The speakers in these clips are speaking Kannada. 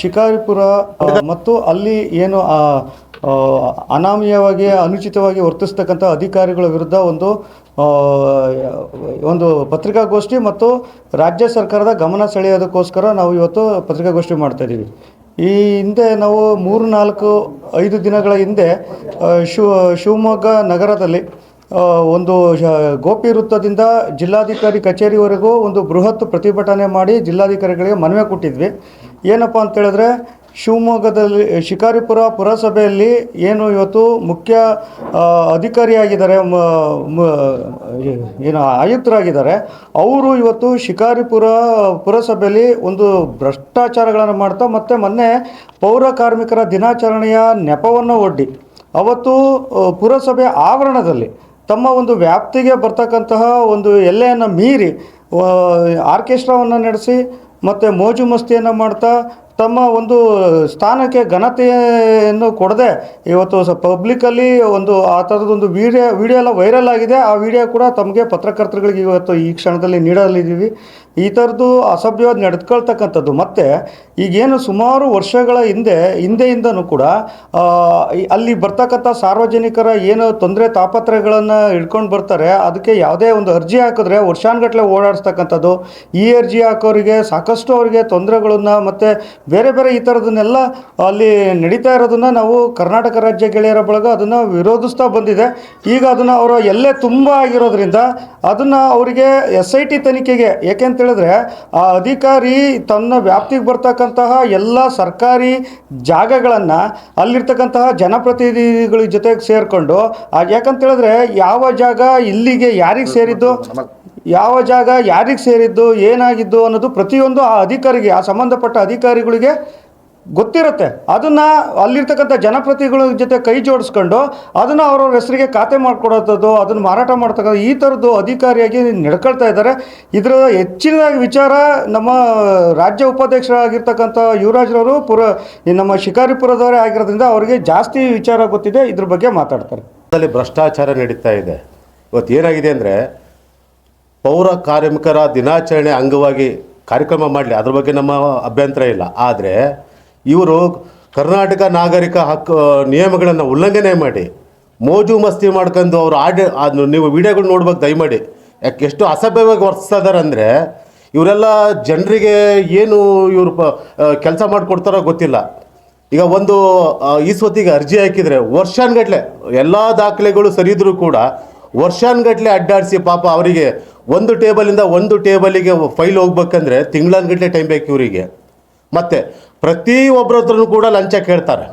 ಶಿಕಾರಿಪುರ ಮತ್ತು ಅಲ್ಲಿ ಏನು ಅನಾಮಯವಾಗಿ, ಅನುಚಿತವಾಗಿ ವರ್ತಿಸ್ತಕ್ಕಂಥ ಅಧಿಕಾರಿಗಳ ವಿರುದ್ಧ ಒಂದು ಒಂದು ಪತ್ರಿಕಾಗೋಷ್ಠಿ ಮತ್ತು ರಾಜ್ಯ ಸರ್ಕಾರದ ಗಮನ ಸೆಳೆಯೋದಕ್ಕೋಸ್ಕರ ನಾವು ಇವತ್ತು ಪತ್ರಿಕಾಗೋಷ್ಠಿ ಮಾಡ್ತಾ ಇದ್ದೀವಿ. ಈ ಹಿಂದೆ ನಾವು ಮೂರು, ನಾಲ್ಕು, ಐದು ದಿನಗಳ ಹಿಂದೆ ಶಿವ ಶಿವಮೊಗ್ಗ ನಗರದಲ್ಲಿ ಒಂದು ಗೋಪಿ ವೃತ್ತದಿಂದ ಜಿಲ್ಲಾಧಿಕಾರಿ ಕಚೇರಿವರೆಗೂ ಒಂದು ಬೃಹತ್ ಪ್ರತಿಭಟನೆ ಮಾಡಿ ಜಿಲ್ಲಾಧಿಕಾರಿಗಳಿಗೆ ಮನವಿ ಕೊಟ್ಟಿದ್ವಿ. ಏನಪ್ಪ ಅಂತೇಳಿದ್ರೆ ಶಿವಮೊಗ್ಗದಲ್ಲಿ, ಶಿಕಾರಿಪುರ ಪುರಸಭೆಯಲ್ಲಿ ಏನು ಇವತ್ತು ಮುಖ್ಯ ಅಧಿಕಾರಿಯಾಗಿದ್ದಾರೆ ಏನು ಆಯುಕ್ತರಾಗಿದ್ದಾರೆ, ಅವರು ಇವತ್ತು ಶಿಕಾರಿಪುರ ಪುರಸಭೆಯಲ್ಲಿ ಒಂದು ಭ್ರಷ್ಟಾಚಾರಗಳನ್ನು ಮಾಡ್ತಾ ಮತ್ತು ಮೊನ್ನೆ ಪೌರ ಕಾರ್ಮಿಕರ ದಿನಾಚರಣೆಯ ನೆಪವನ್ನು ಒಡ್ಡಿ, ಅವತ್ತು ಪುರಸಭೆ ಆವರಣದಲ್ಲಿ ತಮ್ಮ ಒಂದು ವ್ಯಾಪ್ತಿಗೆ ಬರ್ತಕ್ಕಂತಹ ಒಂದು ಎಲ್ಲೆಯನ್ನು ಮೀರಿ ಆರ್ಕೆಸ್ಟ್ರಾವನ್ನು ನಡೆಸಿ ಮತ್ತು ಮೋಜು ಮಸ್ತಿಯನ್ನು ಮಾಡ್ತಾ ತಮ್ಮ ಒಂದು ಸ್ಥಾನಕ್ಕೆ ಘನತೆಯನ್ನು ಕೊಡದೆ ಇವತ್ತು ಸ ಪಬ್ಲಿಕಲ್ಲಿ ಒಂದು ಆ ಥರದೊಂದು ವಿಡಿಯೋ ವಿಡಿಯೋ ಎಲ್ಲ ವೈರಲ್ ಆಗಿದೆ. ಆ ವಿಡಿಯೋ ಕೂಡ ತಮಗೆ ಪತ್ರಕರ್ತರುಗಳಿಗೆ ಇವತ್ತು ಈ ಕ್ಷಣದಲ್ಲಿ ನೀಡಲಿದ್ದೀವಿ. ಈ ಥರದ್ದು ಅಸಭ್ಯವಾಗಿ ನಡೆದುಕೊಳ್ತಕ್ಕಂಥದ್ದು ಮತ್ತು ಈಗೇನು ಸುಮಾರು ವರ್ಷಗಳ ಹಿಂದೆ, ಹಿಂದೆಯಿಂದನೂ ಕೂಡ ಅಲ್ಲಿ ಬರ್ತಕ್ಕಂಥ ಸಾರ್ವಜನಿಕರ ಏನು ತೊಂದರೆ ತಾಪತ್ರಗಳನ್ನು ಹಿಡ್ಕೊಂಡು ಬರ್ತಾರೆ. ಅದಕ್ಕೆ ಯಾವುದೇ ಒಂದು ಅರ್ಜಿ ಹಾಕಿದ್ರೆ ವರ್ಷಾನುಗಟ್ಟಲೆ ಓಡಾಡಿಸ್ತಕ್ಕಂಥದ್ದು. ಈ ಅರ್ಜಿ ಹಾಕೋರಿಗೆ ಸಾಕಷ್ಟು ಅವರಿಗೆ ತೊಂದರೆಗಳನ್ನು ಮತ್ತು ಬೇರೆ ಬೇರೆ ಈ ಥರದನ್ನೆಲ್ಲ ಅಲ್ಲಿ ನಡೀತಾ ಇರೋದನ್ನು ನಾವು ಕರ್ನಾಟಕ ರಾಜ್ಯ ಗೆಳೆಯರ ಬಳಗ ಅದನ್ನು ವಿರೋಧಿಸ್ತಾ ಬಂದಿದೆ. ಈಗ ಅದನ್ನು ಅವರು ಎಲ್ಲೇ ತುಂಬ ಆಗಿರೋದ್ರಿಂದ ಅದನ್ನು ಅವರಿಗೆ ಎಸ್ ಐ ಟಿ ತನಿಖೆಗೆ ಯಾಕೆ ಹೇಳಿದ್ರೆ ಆ ಅಧಿಕಾರಿ ತನ್ನ ವ್ಯಾಪ್ತಿಗೆ ಬರ್ತಕ್ಕಂತಹ ಎಲ್ಲ ಸರ್ಕಾರಿ ಜಾಗಗಳನ್ನು ಅಲ್ಲಿರ್ತಕ್ಕಂತಹ ಜನಪ್ರತಿನಿಧಿಗಳ ಜೊತೆಗೆ ಸೇರಿಕೊಂಡು ಯಾಕಂತೇಳಿದ್ರೆ ಯಾವ ಜಾಗ ಇಲ್ಲಿಗೆ ಯಾರಿಗೆ ಸೇರಿದ್ದು? ಯಾವ ಜಾಗ ಯಾರಿಗೆ ಸೇರಿದ್ದು, ಏನಾಗಿದ್ದು ಅನ್ನೋದು ಪ್ರತಿಯೊಂದು ಆ ಅಧಿಕಾರಿಗೆ, ಆ ಸಂಬಂಧಪಟ್ಟ ಅಧಿಕಾರಿಗಳಿಗೆ ಗೊತ್ತಿರುತ್ತೆ. ಅದನ್ನು ಅಲ್ಲಿರ್ತಕ್ಕಂಥ ಜನಪ್ರತಿಗಳ ಜೊತೆ ಕೈ ಜೋಡಿಸ್ಕೊಂಡು ಅದನ್ನು ಅವ್ರವ್ರ ಹೆಸರಿಗೆ ಖಾತೆ ಮಾಡಿಕೊಡೋದು ಅದನ್ನು ಮಾರಾಟ ಮಾಡ್ತಕ್ಕಂಥ ಈ ಥರದ್ದು ಅಧಿಕಾರಿಯಾಗಿ ನಡ್ಕೊಳ್ತಾ ಇದ್ದಾರೆ. ಇದರ ಹೆಚ್ಚಿನದಾಗಿ ವಿಚಾರ ನಮ್ಮ ರಾಜ್ಯ ಉಪಾಧ್ಯಕ್ಷರಾಗಿರ್ತಕ್ಕಂಥ ಯುವರಾಜ್ರವರು ಪುರ ನಮ್ಮ ಶಿಕಾರಿಪುರದವರೇ ಆಗಿರೋದ್ರಿಂದ ಅವರಿಗೆ ಜಾಸ್ತಿ ವಿಚಾರ ಗೊತ್ತಿದೆ. ಇದ್ರ ಬಗ್ಗೆ ಮಾತಾಡ್ತಾರೆ. ಅಲ್ಲಿ ಭ್ರಷ್ಟಾಚಾರ ನಡೀತಾ ಇದೆ. ಇವತ್ತು ಏನಾಗಿದೆ ಅಂದರೆ ಪೌರ ಕಾರ್ಮಿಕರ ದಿನಾಚರಣೆ ಅಂಗವಾಗಿ ಕಾರ್ಯಕ್ರಮ ಮಾಡಲಿ. ಅದ್ರ ಬಗ್ಗೆ ನಮ್ಮ ಅಭ್ಯಂತರ ಇಲ್ಲ. ಆದರೆ ಇವರು ಕರ್ನಾಟಕ ನಾಗರಿಕ ಹಕ್ಕು, ನಿಯಮಗಳನ್ನು ಉಲ್ಲಂಘನೆ ಮಾಡಿ, ಮೋಜು ಮಸ್ತಿ ಮಾಡ್ಕೊಂಡು ಅವರು ಆಡಿ, ಅದು ನೀವು ವಿಡಿಯೋಗಳು ನೋಡ್ಬೇಕು, ದಯಮಾಡಿ. ಯಾಕೆ ಎಷ್ಟು ಅಸಭ್ಯವಾಗಿ ವರ್ತಿಸ್ತಾ ಇದ್ದಾರೆ ಅಂದರೆ ಇವರೆಲ್ಲ ಜನರಿಗೆ ಏನು ಇವರು ಕೆಲಸ ಮಾಡಿಕೊಡ್ತಾರೋ ಗೊತ್ತಿಲ್ಲ. ಈಗ ಒಂದು ಈ ಸ್ವತ್ತಿಗೆ ಅರ್ಜಿ ಹಾಕಿದರೆ ವರ್ಷಾನ್ಗಟ್ಲೆ ಎಲ್ಲ ದಾಖಲೆಗಳು ಸರಿಯಿದ್ರೂ ಕೂಡ ವರ್ಷಾನ್ಗಟ್ಲೆ ಅಡ್ಡಾಡಿಸಿ ಪಾಪ ಅವರಿಗೆ ಒಂದು ಟೇಬಲಿಂದ ಒಂದು ಟೇಬಲಿಗೆ ಫೈಲ್ ಹೋಗ್ಬೇಕಂದ್ರೆ ತಿಂಗಳನ್ಗಟ್ಲೆ ಟೈಮ್ ಬೇಕು ಇವರಿಗೆ. ಮತ್ತು ಪ್ರತಿಯೊಬ್ಬರ ಹತ್ರನೂ ಕೂಡ ಲಂಚ ಕೇಳ್ತಾರೆ.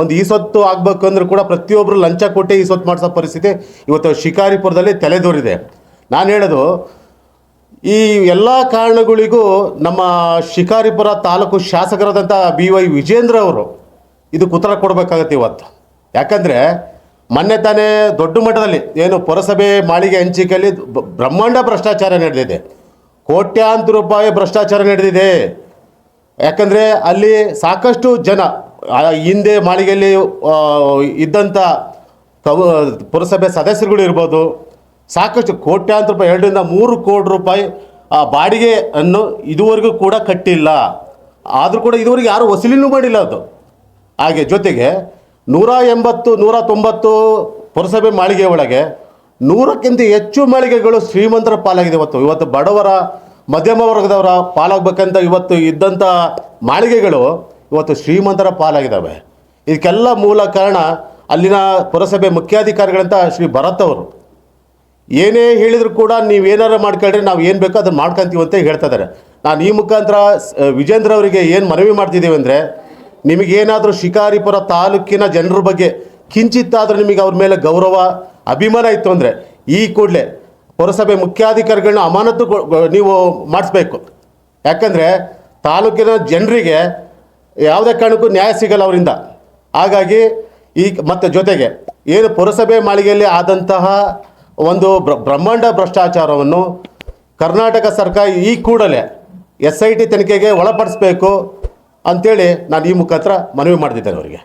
ಒಂದು ಈ ಸೊತ್ತು ಆಗಬೇಕು ಅಂದ್ರೆ ಕೂಡ ಪ್ರತಿಯೊಬ್ಬರು ಲಂಚ ಕೊಟ್ಟೆ ಈ ಸೊತ್ತು ಮಾಡಿಸೋ ಪರಿಸ್ಥಿತಿ ಇವತ್ತು ಶಿಕಾರಿಪುರದಲ್ಲಿ ತಲೆದೋರಿದೆ. ನಾನು ಹೇಳೋದು, ಈ ಎಲ್ಲ ಕಾರಣಗಳಿಗೂ ನಮ್ಮ ಶಿಕಾರಿಪುರ ತಾಲೂಕು ಶಾಸಕರಾದಂಥ ಬಿ ವೈ ವಿಜೇಂದ್ರ ಅವರು ಇದಕ್ಕೆ ಉತ್ತರ ಕೊಡಬೇಕಾಗತ್ತೆ ಇವತ್ತು. ಯಾಕಂದರೆ ಮೊನ್ನೆ ತಾನೇ ದೊಡ್ಡ ಮಟ್ಟದಲ್ಲಿ ಏನು ಪುರಸಭೆ ಮಾಳಿಗೆ ಹಂಚಿಕೆಯಲ್ಲಿ ಬ್ರಹ್ಮಾಂಡ ಭ್ರಷ್ಟಾಚಾರ ನಡೆದಿದೆ. ಕೋಟ್ಯಾಂತರ ರೂಪಾಯಿ ಭ್ರಷ್ಟಾಚಾರ ನಡೆದಿದೆ. ಯಾಕಂದರೆ ಅಲ್ಲಿ ಸಾಕಷ್ಟು ಜನ ಹಿಂದೆ ಮಾಳಿಗೆಯಲ್ಲಿ ಇದ್ದಂಥ ಪುರಸಭೆ ಸದಸ್ಯರುಗಳು ಇರ್ಬೋದು, ಸಾಕಷ್ಟು ಕೋಟ್ಯಾಂತರ ರೂಪಾಯಿ, ಎರಡರಿಂದ ಮೂರು ಕೋಟಿ ರೂಪಾಯಿ, ಆ ಬಾಡಿಗೆ ಅನ್ನು ಇದುವರೆಗೂ ಕೂಡ ಕಟ್ಟಿಲ್ಲ. ಆದರೂ ಕೂಡ ಇದುವರೆಗೆ ಯಾರು ವಸೂಲಿನೂ ಮಾಡಿಲ್ಲ ಅದು. ಹಾಗೆ ಜೊತೆಗೆ ನೂರ ಎಂಬತ್ತು, ನೂರ ತೊಂಬತ್ತು ಪುರಸಭೆ ಮಾಳಿಗೆ ಒಳಗೆ ನೂರಕ್ಕಿಂತ ಹೆಚ್ಚು ಮಾಳಿಗೆಗಳು ಶ್ರೀಮಂತರ ಪಾಲಾಗಿದೆ ಇವತ್ತು. ಇವತ್ತು ಬಡವರ, ಮಧ್ಯಮ ವರ್ಗದವರ ಪಾಲಾಗಬೇಕಂತ ಇವತ್ತು ಇದ್ದಂಥ ಮಾಳಿಗೆಗಳು ಇವತ್ತು ಶ್ರೀಮಂತರ ಪಾಲಾಗಿದ್ದಾವೆ. ಇದಕ್ಕೆಲ್ಲ ಮೂಲ ಕಾರಣ ಅಲ್ಲಿನ ಪುರಸಭೆ ಮುಖ್ಯಾಧಿಕಾರಿಗಳಂತ ಶ್ರೀ ಭರತ್ ಅವರು. ಏನೇ ಹೇಳಿದರೂ ಕೂಡ ನೀವು ಏನಾರು ಮಾಡ್ಕೊಳ್ರಿ, ನಾವು ಏನು ಬೇಕೋ ಅದನ್ನು ಮಾಡ್ಕೊಂತೀವಿ ಅಂತ ಹೇಳ್ತಾ ಇದ್ದಾರೆ. ನಾನು ಈ ಮುಖಾಂತರ ವಿಜೇಂದ್ರ ಅವರಿಗೆ ಏನು ಮನವಿ ಮಾಡ್ತಿದ್ದೀವಿ ಅಂದರೆ ನಿಮಗೇನಾದರೂ ಶಿಕಾರಿಪುರ ತಾಲೂಕಿನ ಜನರ ಬಗ್ಗೆ ಕಿಂಚಿತ್ತಾದರೂ ನಿಮಗೆ ಅವ್ರ ಮೇಲೆ ಗೌರವ, ಅಭಿಮಾನ ಇತ್ತು ಅಂದರೆ ಈ ಕೂಡಲೇ ಪುರಸಭೆ ಮುಖ್ಯಾಧಿಕಾರಿಗಳನ್ನ ಅಮಾನತು ನೀವು ಮಾಡಿಸ್ಬೇಕು. ಯಾಕಂದರೆ ತಾಲೂಕಿನ ಜನರಿಗೆ ಯಾವುದೇ ಕಾರಣಕ್ಕೂ ನ್ಯಾಯ ಸಿಗಲ್ಲ ಅವರಿಂದ. ಹಾಗಾಗಿ ಈ ಮತ್ತು ಜೊತೆಗೆ ಏನು ಪುರಸಭೆ ಮಾಳಿಗೆಯಲ್ಲಿ ಆದಂತಹ ಒಂದು ಬ್ರ- ಬ್ರಹ್ಮಾಂಡ ಭ್ರಷ್ಟಾಚಾರವನ್ನು ಕರ್ನಾಟಕ ಸರ್ಕಾರ ಈ ಕೂಡಲೇ ಎಸ್ ಐ ಟಿ ತನಿಖೆಗೆ ಒಳಪಡಿಸ್ಬೇಕು. ಅಂತೇಳಿ ನಾನು ಈ ಮುಖಾಂತರ ಮನವಿ ಮಾಡ್ತಿದ್ದೇನೆ ಅವರಿಗೆ.